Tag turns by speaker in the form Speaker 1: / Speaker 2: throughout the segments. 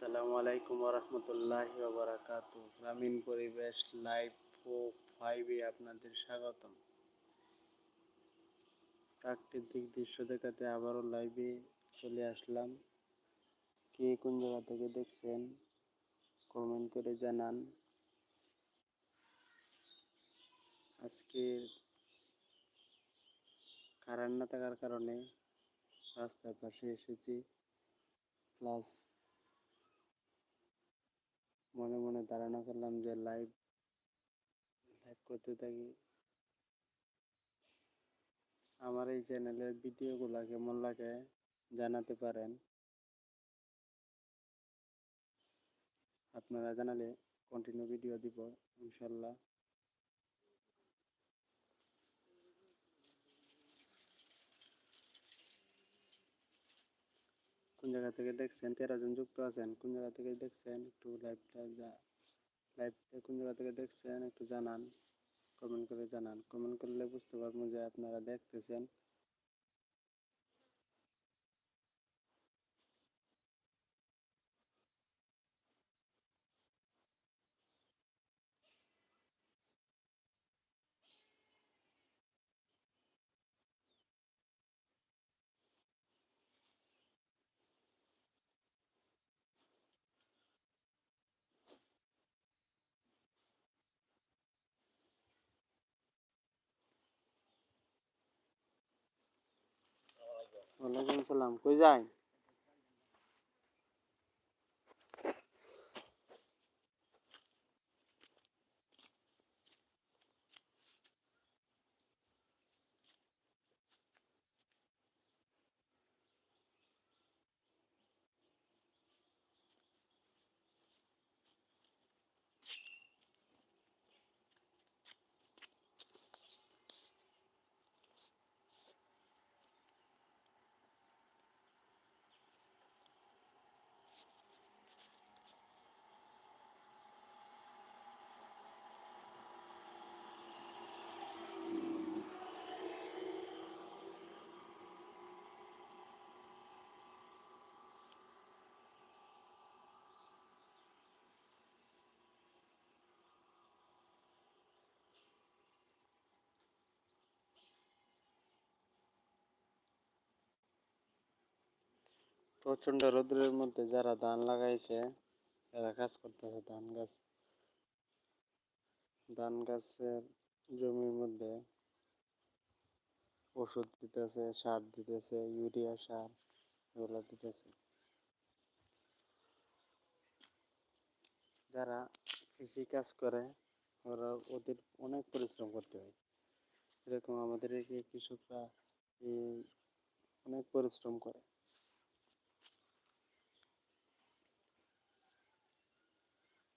Speaker 1: আসসালামু আলাইকুম রহমতুল্লাহ বারাকাতু গ্রামীণ পরিবেশ লাইভ ও ফাইভে আপনাদের স্বাগতম। প্রাকৃতিক দৃশ্য দেখাতে আবারও লাইভে চলে আসলাম। কে কোন জায়গা থেকে দেখছেন কমেন্ট করে জানান। আজকে কারেন্ট না থাকার কারণে রাস্তার পাশে এসেছি প্লাস মনে মনে ধারণা করলাম যে লাইভ লাইভ করতে থাকি। আমার এই চ্যানেলের ভিডিওগুলা কেমন লাগে জানাতে পারেন। আপনারা জানালে কন্টিনিউ ভিডিও দিব, ইনশাল্লাহ। কোন জায়গা থেকে দেখছেন? তেরো জন যুক্ত আছেন, কোন জায়গা থেকে দেখছেন? একটু লাইভটা যা লাইভটা কোন জায়গা থেকে দেখছেন? একটু জানান কমেন্ট করে জানান। কমেন্ট করলে বুঝতে পারব যে আপনারা দেখতেছেন। ওয়ালাইকুম সালাম কই যাই? প্রচণ্ড রোদ্রের মধ্যে যারা ধান লাগাইছে তারা কাজ করতেছে ধান গাছ। ধান গাছের জমির মধ্যে ওষুধ দিতেছে, সার দিতেছে, ইউরিয়া সার, এগুলো দিতেছে। যারা কৃষি কাজ করে, ওরা ওদের অনেক পরিশ্রম করতে হয়। এরকম আমাদের কৃষকরা অনেক পরিশ্রম করে।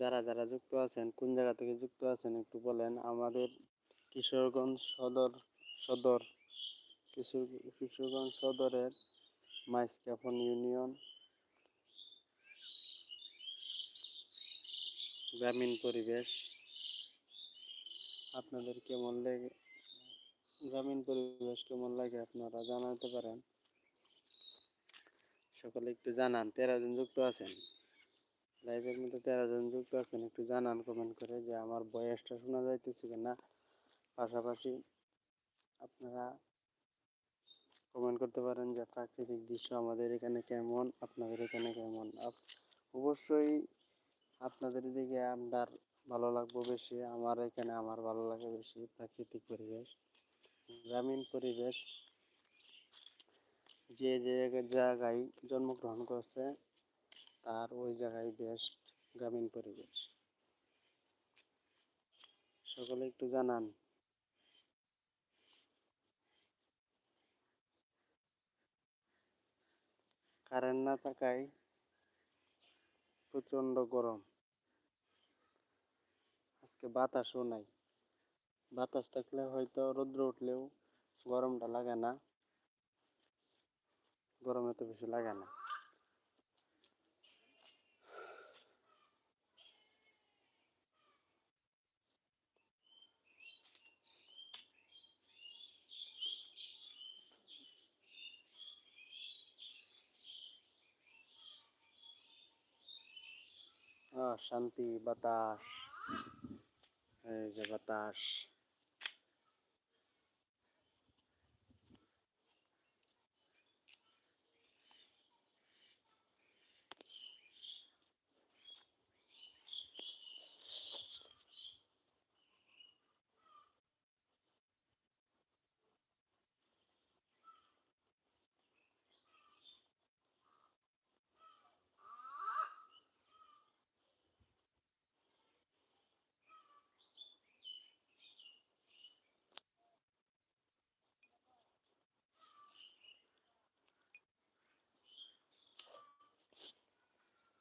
Speaker 1: যারা যারা যুক্ত আছেন, কোন জায়গা থেকে যুক্ত আছেন একটু বলেন। আমাদের কিশোরগঞ্জ সদর সদর, কিশোর, কিশোরগঞ্জ সদরের মাইসকাফন ইউনিয়ন গ্রামীণ পরিবেশ। আপনাদের কেমন লাগে, গ্রামীণ পরিবেশ কেমন লাগে আপনারা জানাতে পারেন। সকলে একটু জানান, তেরো জন যুক্ত আছেন। লাইভের মধ্যে তেরো জন যুক্ত আছেন, একটু জানান কমেন্ট করে যে আমার বয়সটা শোনা যাইতেছে কিনা। পাশাপাশি আপনারা কমেন্ট করতে পারেন যে প্রাকৃতিক দৃশ্য আমাদের এখানে কেমন, আপনাদের এখানে কেমন। অবশ্যই আপনাদের দিকে আপনার ভালো লাগবে বেশি, আমার এখানে আমার ভালো লাগে বেশি প্রাকৃতিক পরিবেশ, গ্রামীণ পরিবেশ। যে যে জায়গায় জন্মগ্রহণ করছে তার ওই জায়গায় বেস্ট গ্রামীণ পরিবেশ। সকলে একটু জানান। কারেন্ট না থাকায় প্রচণ্ড গরম। আজকে বাতাসও নাই। বাতাস থাকলে হয়তো রৌদ্র উঠলেও গরমটা লাগে না। গরমে তো বেশি লাগে না। শান্তি বাতাস। এই যে বাতাস।